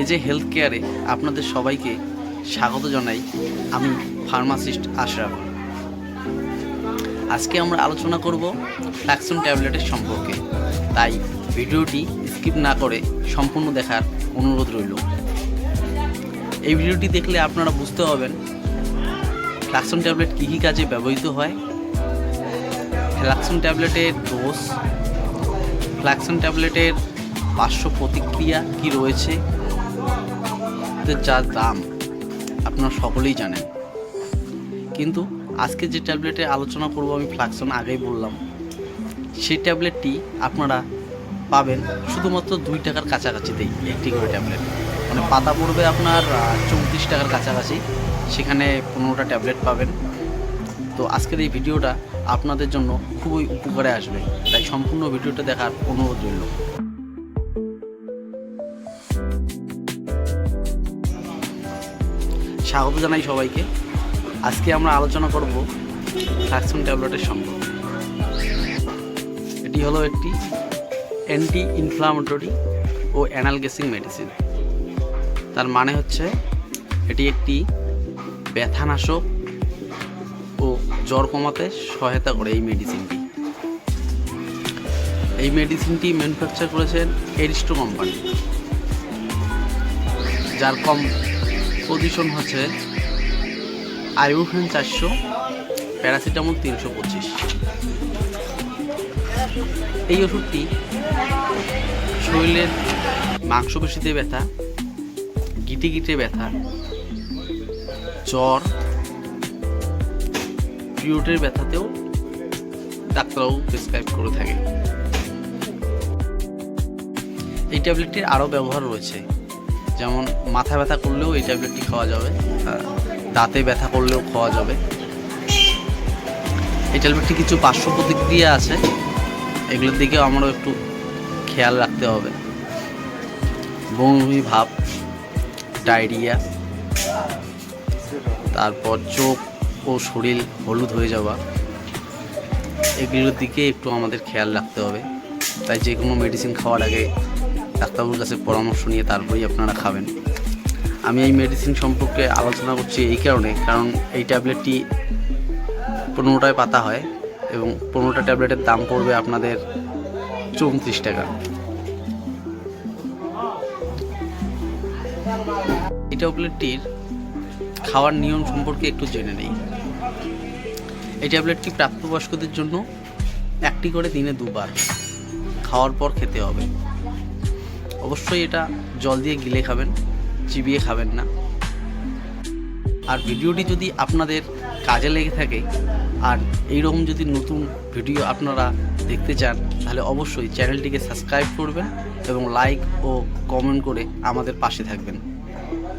এ যে হেলথ কেয়ারে আপনাদের সবাইকে স্বাগত জানাই আমি ফার্মাসিস্ট আশরাফ। আজকে আমরা আলোচনা করব ফ্ল্যাক্সন ট্যাবলেটের সম্পর্কে। তাই ভিডিওটি স্কিপ না করে সম্পূর্ণ দেখার অনুরোধ রইল। এই ভিডিওটি দেখলে আপনারা বুঝতে পারবেন ফ্ল্যাক্সন ট্যাবলেট কী কী কাজে ব্যবহৃত হয় ফ্ল্যাক্সন ট্যাবলেটের ডোজ ফ্ল্যাক্সন ট্যাবলেটের পার্শ্ব প্রতিক্রিয়া কি রয়েছে এদের যা দাম, আপনারা সকলেই জানেন। কিন্তু আজকে যে ট্যাবলেটে আলোচনা করব, আমি ফ্লাক্সন আগেই বললাম। সেই ট্যাবলেটটি আপনারা পাবেন শুধুমাত্র দুই টাকার কাছাকাছিতেই একটি করে ট্যাবলেট। মানে পাতা পড়বে আপনার চৌত্রিশ টাকার কাছাকাছি। সেখানে পনেরোটা ট্যাবলেট পাবেন। তো আজকের এই ভিডিওটা আপনাদের জন্য খুবই উপকারে আসবে। তাই সম্পূর্ণ ভিডিওটা দেখার অনুরোধ রইল। স্বাগত জানাই সবাইকে। আজকে আমরা আলোচনা করব ফ্ল্যাক্সন ট্যাবলেটের সম্পর্কে। এটি হলো একটি অ্যান্টি ইনফ্লামেটরি ও অ্যানালগেসিং মেডিসিন তার মানে হচ্ছে এটি একটি ব্যথানাশক ও জ্বর কমাতে সহায়তা করে এই মেডিসিনটি এই মেডিসিনটি ম্যানুফ্যাকচার করেছেন এরিস্টো কোম্পানি যার কম পজিশন হচ্ছে আইবুফেন চারশো প্যারাসিটামল তিনশো পঁচিশ। এই ওষুধটি শরীরের মাংসপেশিতে ব্যথা, গিটে গিটে ব্যথা, জ্বর, পিরিয়ডের ব্যথাতেও ডাক্তারবাবু প্রেসক্রাইব করে থাকে এই ট্যাবলেটটির আরও ব্যবহার রয়েছে। যেমন মাথা ব্যথা করলেও এই ট্যাবলেটটি খাওয়া যাবে দাঁতে ব্যথা করলেও খাওয়া যাবে। এই ট্যাবলেটটি কিছু পার্শ্ব প্রতিক্রিয়া আছে, এগুলোর দিকেও আমারও একটু খেয়াল রাখতে হবে। বমি, ভাব, ডায়রিয়া, তারপর চোখ ও শরীর হলুদ হয়ে যাওয়া, এগুলোর দিকে একটু আমাদের খেয়াল রাখতে হবে। তাই যে কোনো মেডিসিন খাওয়ার আগে ডাক্তারবাবুর কাছে পরামর্শ নিয়ে তারপরেই আপনারা খাবেন। আমি এই মেডিসিন সম্পর্কে আলোচনা করছি এই কারণে, কারণ এই ট্যাবলেটটি পনেরোটায় পাতা হয় এবং পনেরোটা ট্যাবলেটের দাম পড়বে আপনাদের চৌত্রিশ টাকা। এই ট্যাবলেটটির খাওয়ার নিয়ম সম্পর্কে একটু জেনে নেই। এই ট্যাবলেটটি প্রাপ্তবয়স্কদের জন্য একটি করে দিনে দুবার খাওয়ার পর খেতে হবে। অবশ্যই এটা জল দিয়ে গিলে খাবেন, চিবিয়ে খাবেন না। আর ভিডিওটি যদি আপনাদের কাজে লেগে থাকে, আর এইরকম যদি নতুন ভিডিও আপনারা দেখতে চান, তাহলে অবশ্যই চ্যানেলটিকে সাবস্ক্রাইব করবেন এবং লাইক ও কমেন্ট করে আমাদের পাশে থাকবেন।